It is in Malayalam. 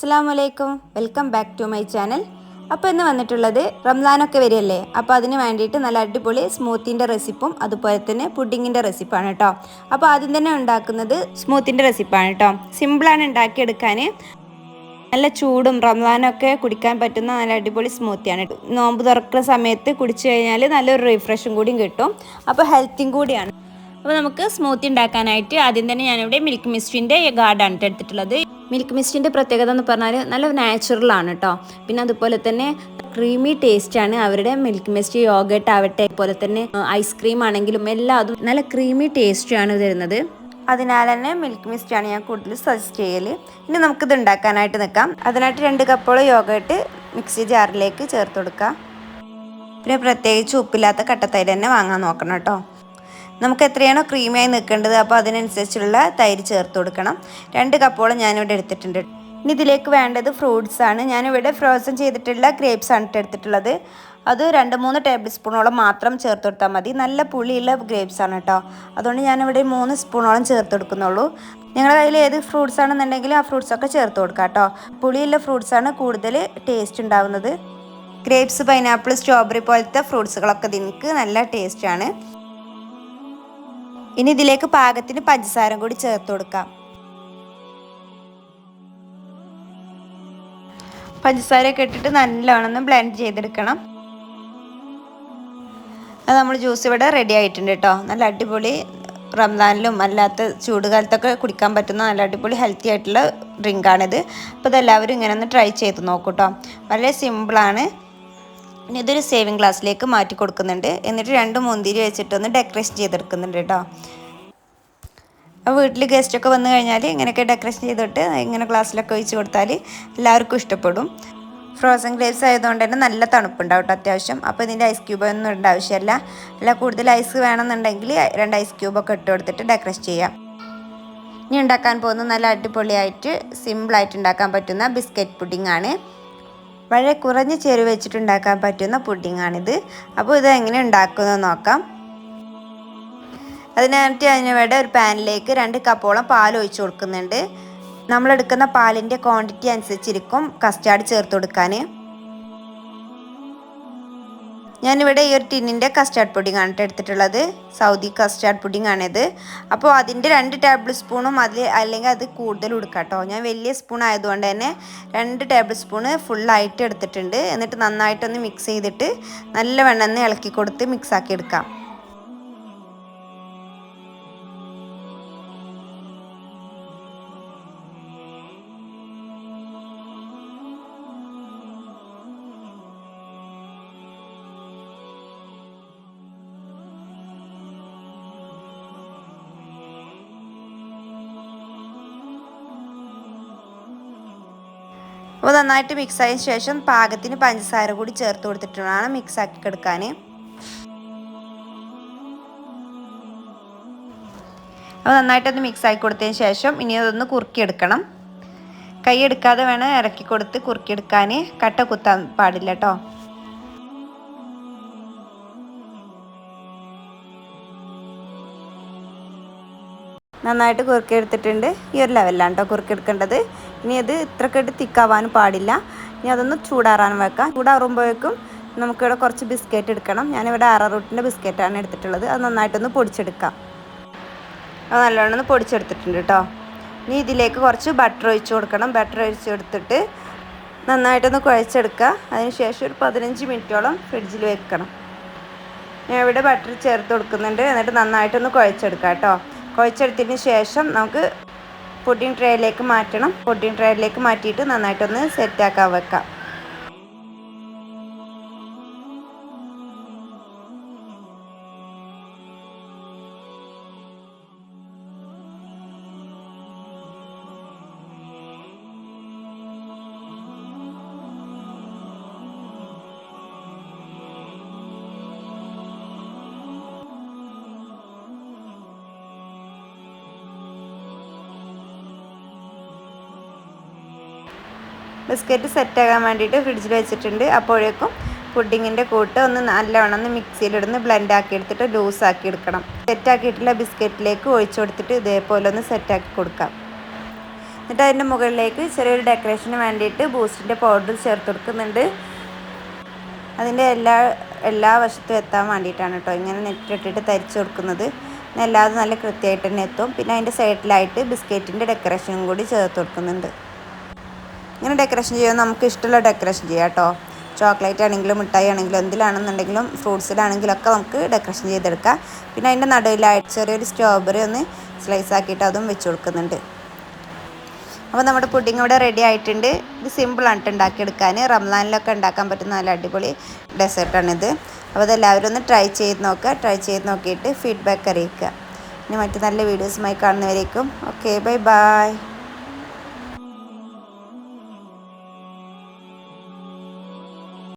അസ്സാം വലൈക്കും welcome back to my channel. അപ്പോൾ ഇന്ന് വന്നിട്ടുള്ളത് റംസാനൊക്കെ വരികയല്ലേ അപ്പോൾ അതിന് വേണ്ടിയിട്ട് നല്ല അടിപൊളി സ്മൂത്തിന്റെ റെസിപ്പും അതുപോലെ തന്നെ പുഡിങ്ങിന്റെ റെസിപ്പാണ് കേട്ടോ. അപ്പോൾ ആദ്യം തന്നെ ഉണ്ടാക്കുന്നത് സ്മൂത്തിന്റെ റെസിപ്പാണ് കേട്ടോ. സിമ്പിളാണ് ഉണ്ടാക്കിയെടുക്കാൻ നല്ല ചൂടും റംസാനൊക്കെ കുടിക്കാൻ പറ്റുന്ന നല്ല അടിപൊളി സ്മൂത്തിയാണ്. നോമ്പ് തുറക്കുന്ന സമയത്ത് കുടിച്ചു കഴിഞ്ഞാൽ നല്ലൊരു റിഫ്രഷും കൂടിയും കിട്ടും. അപ്പോൾ ഹെൽത്തിയും കൂടിയാണ്. അപ്പോൾ നമുക്ക് സ്മൂത്തി ഉണ്ടാക്കാനായിട്ട് ആദ്യം തന്നെ ഞാനിവിടെ മിൽക്ക് മിസ്റ്റിന്റെ ഗാർഡാണ് ട്ടോ എടുത്തിട്ടുള്ളത്. മിൽക്ക് മിസ്റ്റിന്റെ പ്രത്യേകത എന്ന് പറഞ്ഞാൽ നല്ല നാച്ചുറലാണ് കേട്ടോ പിന്നെ അതുപോലെ തന്നെ ക്രീമി ടേസ്റ്റാണ് അവരുടെ മിൽക്ക് മിസ്റ്റ് യോഗട്ട് ആവട്ടെ അതുപോലെ തന്നെ ഐസ്ക്രീം ആണെങ്കിലും എല്ലാം അതും നല്ല ക്രീമി ടേസ്റ്റാണ് തരുന്നത്. അതിനാൽ തന്നെ മിൽക്ക് മിസ്റ്റാണ് ഞാൻ കൂടുതൽ സജസ്റ്റ് ചെയ്യൽ ഇനി നമുക്കിത് ഉണ്ടാക്കാനായിട്ട് നിൽക്കാം. അതിനായിട്ട് രണ്ട് കപ്പോളം യോഗട്ട് മിക്സി ജാറിലേക്ക് ചേർത്ത് കൊടുക്കുക പിന്നെ പ്രത്യേകിച്ച് ഉപ്പില്ലാത്ത കട്ടത്തൈര് തന്നെ വാങ്ങാൻ നോക്കണം കേട്ടോ നമുക്ക് എത്രയാണോ ക്രീമിയായി നിൽക്കേണ്ടത് അപ്പോൾ അതിനനുസരിച്ചുള്ള തൈര് ചേർത്ത് കൊടുക്കണം. രണ്ട് കപ്പോളം ഞാനിവിടെ എടുത്തിട്ടുണ്ട്. ഇനി ഇതിലേക്ക് വേണ്ടത് ഫ്രൂട്ട്സ് ആണ്. ഞാനിവിടെ ഫ്രോസൺ ചെയ്തിട്ടുള്ള ഗ്രേപ്സ് ആണ് എടുത്തിട്ടുള്ളത്. അത് രണ്ട് മൂന്ന് ടേബിൾ സ്പൂണോളം മാത്രം ചേർത്ത് കൊടുത്താൽ മതി. നല്ല പുളിയുള്ള ഗ്രേപ്സ് ആണ് കേട്ടോ. അതുകൊണ്ട് ഞാനിവിടെ മൂന്ന് സ്പൂണോളം ചേർത്ത് കൊടുക്കുന്നുള്ളൂ. നിങ്ങളുടെ കയ്യിൽ ഏത് ഫ്രൂട്ട്സ് ആണെന്നുണ്ടെങ്കിലും ആ ഫ്രൂട്ട്സ് ഒക്കെ ചേർത്ത് കൊടുക്കാം കേട്ടോ. പുളിയുള്ള ഫ്രൂട്ട്സ് ആണ് കൂടുതൽ ടേസ്റ്റ് ഉണ്ടാകുന്നത് ഗ്രേപ്സ് പൈനാപ്പിൾ സ്ട്രോബെറി പോലത്തെ ഫ്രൂട്ട്സുകളൊക്കെ ഇതിനക്ക് നല്ല ടേസ്റ്റാണ് ഇനി ഇതിലേക്ക് പാകത്തിന് പഞ്ചസാരം കൂടി ചേർത്ത് കൊടുക്കാം. പഞ്ചസാരയൊക്കെ ഇട്ടിട്ട് നല്ലവണ്ണം ബ്ലെൻഡ് ചെയ്തെടുക്കണം. അത് നമ്മൾ ജ്യൂസ് ഇവിടെ റെഡി ആയിട്ടുണ്ട് കേട്ടോ നല്ല അടിപൊളി റംസാനിലും അല്ലാത്ത ചൂടുകാലത്തൊക്കെ കുടിക്കാൻ പറ്റുന്ന നല്ല അടിപൊളി ഹെൽത്തി ആയിട്ടുള്ള ഡ്രിങ്കാണിത് അപ്പോൾ ഇതെല്ലാവരും ഇങ്ങനെ ഒന്ന് ട്രൈ ചെയ്ത് നോക്കൂ കേട്ടോ വളരെ സിമ്പിളാണ് ഇനി ഇതൊരു സേവിങ് ഗ്ലാസ്സിലേക്ക് മാറ്റി കൊടുക്കുന്നുണ്ട്. എന്നിട്ട് രണ്ട് മുന്തിരി വെച്ചിട്ടൊന്ന് ഡെക്കറേഷൻ ചെയ്തെടുക്കുന്നുണ്ട് കേട്ടോ. വീട്ടിൽ ഗസ്റ്റൊക്കെ വന്നു കഴിഞ്ഞാൽ ഇങ്ങനെയൊക്കെ ഡെക്കറേഷൻ ചെയ്തിട്ട് ഇങ്ങനെ ഗ്ലാസ്സിലൊക്കെ ഒഴിച്ച് കൊടുത്താൽ എല്ലാവർക്കും ഇഷ്ടപ്പെടും. ഫ്രോസൺ ഗ്രേപ്സ് ആയതുകൊണ്ട് തന്നെ നല്ല തണുപ്പുണ്ടാവും കേട്ടോ അത്യാവശ്യം. അപ്പോൾ ഇതിന്റെ ഐസ് ക്യൂബ് ഒന്നും ഇടേണ്ട ആവശ്യമില്ല. അല്ല കൂടുതൽ ഐസ് വേണമെന്നുണ്ടെങ്കിൽ രണ്ട് ഐസ് ക്യൂബൊക്കെ ഇട്ട് കൊടുത്തിട്ട് ഡെക്കറേറ്റ് ചെയ്യാം. ഇനി ഉണ്ടാക്കാൻ പോകുന്നത് നല്ല അടിപൊളിയായിട്ട് സിമ്പിളായിട്ട് ഉണ്ടാക്കാൻ പറ്റുന്ന ബിസ്ക്കറ്റ് പുഡിംഗ് ആണ്. വളരെ കുറഞ്ഞ ചേരുവ വെച്ചിട്ടുണ്ടാക്കാൻ പറ്റുന്ന പുഡിങ്ങാണിത്. അപ്പോൾ ഇത് എങ്ങനെ ഉണ്ടാക്കുന്നത് നോക്കാം. അതിനായിട്ട് അതിന് വേണ്ട ഒരു പാനിലേക്ക് രണ്ട് കപ്പോളം പാൽ ഒഴിച്ച് കൊടുക്കുന്നുണ്ട്. നമ്മളെടുക്കുന്ന പാലിന്റെ ക്വാണ്ടിറ്റി അനുസരിച്ചിരിക്കും കസ്റ്റാർഡ് ചേർത്ത് കൊടുക്കാൻ. ഞാനിവിടെ ഈ ഒരു ടിന്നിന്റെ കസ്റ്റാർഡ് പുഡിംഗ് ആണ് എടുത്തിട്ടുള്ളത്. സൗദി കസ്റ്റാർഡ് പുഡിംഗ് ആണിത്. അപ്പോൾ അതിന്റെ രണ്ട് ടേബിൾ സ്പൂണും അതിൽ അല്ലെങ്കിൽ അത് കൂടുതൽ എടുക്കാട്ടോ കേട്ടോ ഞാൻ വലിയ സ്പൂൺ ആയതുകൊണ്ട് തന്നെ രണ്ട് ടേബിൾ സ്പൂണ് ഫുള്ളായിട്ട് എടുത്തിട്ടുണ്ട്. എന്നിട്ട് നന്നായിട്ടൊന്ന് മിക്സ് ചെയ്തിട്ട് നല്ല വെണ്ണെന്ന് ഇളക്കി കൊടുത്ത് മിക്സാക്കി എടുക്കാം. അപ്പോൾ നന്നായിട്ട് മിക്സ് ആയ ശേഷം പാകത്തിന് പഞ്ചസാര കൂടി ചേർത്ത് കൊടുത്തിട്ടാണ് മിക്സ് ആക്കി എടുക്കാൻ അപ്പോൾ നന്നായിട്ടൊന്ന് മിക്സ് ആക്കി കൊടുത്തതിന് ശേഷം ഇനി അതൊന്ന് കുറുക്കിയെടുക്കണം കൈ എടുക്കാതെ വേണം ഇറക്കി കൊടുത്ത് കുറുക്കിയെടുക്കാൻ കട്ട കുത്താൻ പാടില്ല കേട്ടോ. നന്നായിട്ട് കുറുക്കിയെടുത്തിട്ടുണ്ട് ഈ ഒരു ലെവലിലാണ് കേട്ടോ കുറുക്കിയെടുക്കേണ്ടത് ഇനി അത് ഇത്രക്കെട്ട് തിക്കാവാനും പാടില്ല. ഇനി അതൊന്ന് ചൂടാറാൻ വെക്കാം. ചൂടാറുമ്പോഴേക്കും നമുക്കിവിടെ കുറച്ച് ബിസ്ക്കറ്റ് എടുക്കണം. ഞാനിവിടെ ആറാറൂട്ടിന്റെ ബിസ്ക്കറ്റാണ് എടുത്തിട്ടുള്ളത്. അത് നന്നായിട്ടൊന്ന് പൊടിച്ചെടുക്കാം. അത് നല്ലോണം ഒന്ന് പൊടിച്ചെടുത്തിട്ടുണ്ട് കേട്ടോ ഇനി ഇതിലേക്ക് കുറച്ച് ബട്ടർ ഒഴിച്ച് കൊടുക്കണം. ബട്ടർ ഒഴിച്ചെടുത്തിട്ട് നന്നായിട്ടൊന്ന് കുഴച്ചെടുക്കുക. അതിനുശേഷം ഒരു പതിനഞ്ച് മിനിറ്റോളം ഫ്രിഡ്ജിൽ വെക്കണം. ഞാൻ ഇവിടെ ബട്ടർ ചേർത്ത് കൊടുക്കുന്നുണ്ട്. എന്നിട്ട് നന്നായിട്ടൊന്ന് കുഴച്ചെടുക്കാം കേട്ടോ കുഴച്ചെടുത്തതിന് ശേഷം നമുക്ക് പുഡിംഗ് ട്രേയിലേക്ക് മാറ്റണം. പുഡിംഗ് ട്രേയിലേക്ക് മാറ്റിയിട്ട് നന്നായിട്ടൊന്ന് സെറ്റാക്കാൻ വെക്കാം. ബിസ്ക്കറ്റ് സെറ്റാകാൻ വേണ്ടിയിട്ട് ഫ്രിഡ്ജിൽ വെച്ചിട്ടുണ്ട്. അപ്പോഴേക്കും പുഡിങ്ങിന്റെ കൂട്ട് ഒന്ന് നല്ലവണ്ണം ഒന്ന് മിക്സിയിലിടുന്ന് ബ്ലെൻഡ് ആക്കി എടുത്തിട്ട് ലൂസ് ആക്കി എടുക്കണം. സെറ്റാക്കിയിട്ടുള്ള ബിസ്ക്കറ്റിലേക്ക് ഒഴിച്ചു കൊടുത്തിട്ട് ഇതേപോലെ ഒന്ന് സെറ്റാക്കി കൊടുക്കാം. എന്നിട്ട് അതിന്റെ മുകളിലേക്ക് ചെറിയൊരു ഡെക്കറേഷന് വേണ്ടിയിട്ട് ബൂസ്റ്റിന്റെ പൗഡർ ചേർത്ത് കൊടുക്കുന്നുണ്ട്. അതിന്റെ എല്ലാ എല്ലാ വശത്തും എത്താൻ വേണ്ടിയിട്ടാണ് കേട്ടോ ഇങ്ങനെ നെറ്റിട്ടിട്ട് തരിച്ചു കൊടുക്കുന്നത്. എല്ലാതും നല്ല കൃത്യമായിട്ട് തന്നെ എത്തും. പിന്നെ അതിന്റെ സൈഡിലായിട്ട് ബിസ്ക്കറ്റിന്റെ ഡെക്കറേഷനും കൂടി ചേർത്ത് കൊടുക്കുന്നുണ്ട്. ഇങ്ങനെ ഡെക്കറേഷൻ ചെയ്യാൻ നമുക്ക് ഇഷ്ടമുള്ള ഡെക്കറേഷൻ ചെയ്യാം കേട്ടോ. ചോക്ലേറ്റ് ആണെങ്കിലും മിഠായി ആണെങ്കിലും എന്തിലാണെന്നുണ്ടെങ്കിലും ഫ്രൂട്ട്സിലാണെങ്കിലും ഒക്കെ നമുക്ക് ഡെക്കറേഷൻ ചെയ്തെടുക്കാം. പിന്നെ അതിന്റെ നടുവിലായിട്ട് ചെറിയൊരു സ്ട്രോബെറി ഒന്ന് സ്ലൈസ് ആക്കിയിട്ട് അതും വെച്ച് കൊടുക്കുന്നുണ്ട്. അപ്പോൾ നമ്മുടെ പുഡിംഗ് ഇവിടെ റെഡി ആയിട്ടുണ്ട്. ഇത് സിമ്പിളായിട്ട് ഉണ്ടാക്കിയെടുക്കാൻ. റംസാനിലൊക്കെ ഉണ്ടാക്കാൻ പറ്റുന്ന നല്ല അടിപൊളി ഡെസേർട്ടാണിത് അപ്പോൾ അതെല്ലാവരും ഒന്ന് ട്രൈ ചെയ്ത് നോക്കുക. ട്രൈ ചെയ്ത് നോക്കിയിട്ട് ഫീഡ്ബാക്ക് അറിയിക്കുക. ഇനി മറ്റു നല്ല വീഡിയോസുമായി കാണുന്നവരേക്കും. Okay bye bye